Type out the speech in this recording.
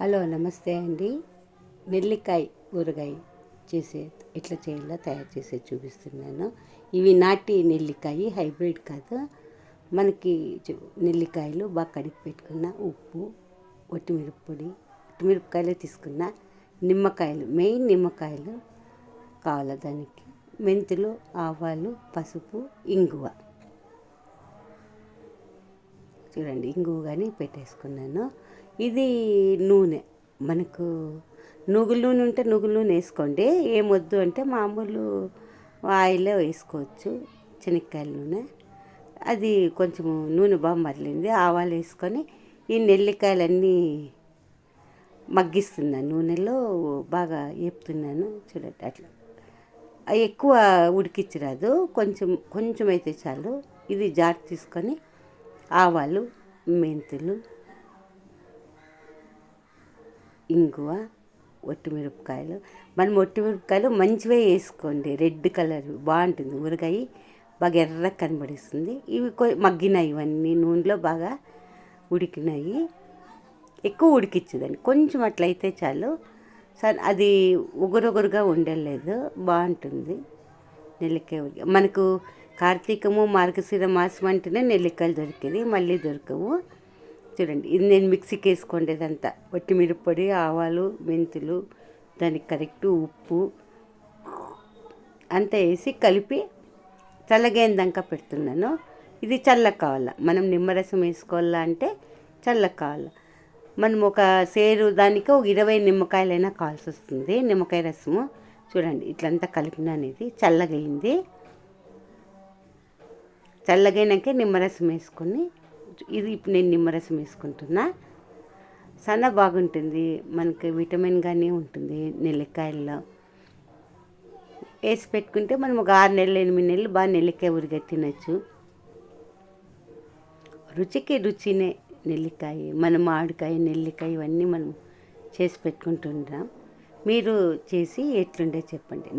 Hello నమస్తే అండి. నెల్లికాయ ఊరగాయ చేసే ఎట్లా చేయాలో తయారు చేసే చూపిస్తున్నాను. ఇవి నాటి నెల్లికాయ హైబ్రిడ్ కాదు. మనకి నెల్లికాయలు బాగా కడిగి పెట్టుకున్న ఉప్పు ఒట్టిమిరప్పొడి ఒట్టిమిరపకాయలు తీసుకున్న నిమ్మకాయలు మెయిన్ నిమ్మకాయలు కావాలి దానికి? మెంతులు ఆవాలు పసుపు ఇంగువ. చూడండి ఇంగువ కానీ పెట్టేసుకున్నాను. ఇది నూనె. మనకు నువ్వుల నూనె ఉంటే నువ్వుల నూనె వేసుకోండి. ఏమొద్దు అంటే మామూలు ఆయిలే వేసుకోవచ్చు శనక్కాయల నూనె. అది కొంచెం నూనె బాగా మరలింది. ఆవాలు వేసుకొని ఈ నెల్లికాయలన్నీ మగ్గిస్తున్నాను నూనెలో బాగా వేపుతున్నాను చూడండి అట్లా. ఎక్కువ ఉడికించరాదు. కొంచెం కొంచెం అయితే చాలు. ఇది జార్ తీసుకొని ఆవాలు మెంతులు ఇంగువ ఒట్టిమిరపకాయలు. మనం ఒట్టిమిరపకాయలు మంచివే వేసుకోండి. రెడ్ కలర్ బాగుంటుంది. ఊరగాయ బాగా ఎర్ర కనబడిస్తుంది. ఇవి కొ మగ్గినాయి ఇవన్నీ. నూనెలో బాగా ఉడికినాయి. ఎక్కువ ఉడికించదండి కొంచెం అట్లయితే చాలు. సరే అది ఉగురొగురుగా ఉండలేదు. బాగుంటుంది. నెల్లికాయ మనకు కార్తీకము మార్గశిర మాసం అంటేనే నెల్లికాయలు దొరికేది. మళ్ళీ దొరకవు. చూడండి. ఇది నేను మిక్సీకి వేసుకోండేదంతా వట్టి మిరప్పొడి ఆవాలు మెంతులు దానికి కరెక్ట్ ఉప్పు అంతా వేసి కలిపి చల్లగేందాక పెడుతున్నాను. ఇది చల్లగా కావాలా మనం నిమ్మరసం వేసుకోవాలా అంటే చల్లగా కావాలా మనం ఒక సేరు దానికి ఒక ఇరవై నిమ్మకాయలైనా కావాల్సి వస్తుంది నిమ్మకాయ రసము. చూడండి ఇట్లంతా కలిపినాను ఇది చల్లగైంది. చల్లగైనాకే నిమ్మరసం వేసుకొని ఇది ఇప్పుడు నేను నిమ్మరసం వేసుకుంటున్నా. సన్న బాగుంటుంది. మనకి విటమిన్ కానీ ఉంటుంది నెల్లికాయల్లో. వేసి పెట్టుకుంటే మనం ఒక ఆరు నెలలు ఎనిమిది నెలలు బాగా నెల్లికాయ ఊరిగా తినచ్చు. రుచికి రుచినే నెల్లికాయ మన మామిడికాయ నెల్లికాయ ఇవన్నీ మనం చేసి పెట్టుకుంటుంటాం. మీరు చేసి ఎట్లుండే చెప్పండి.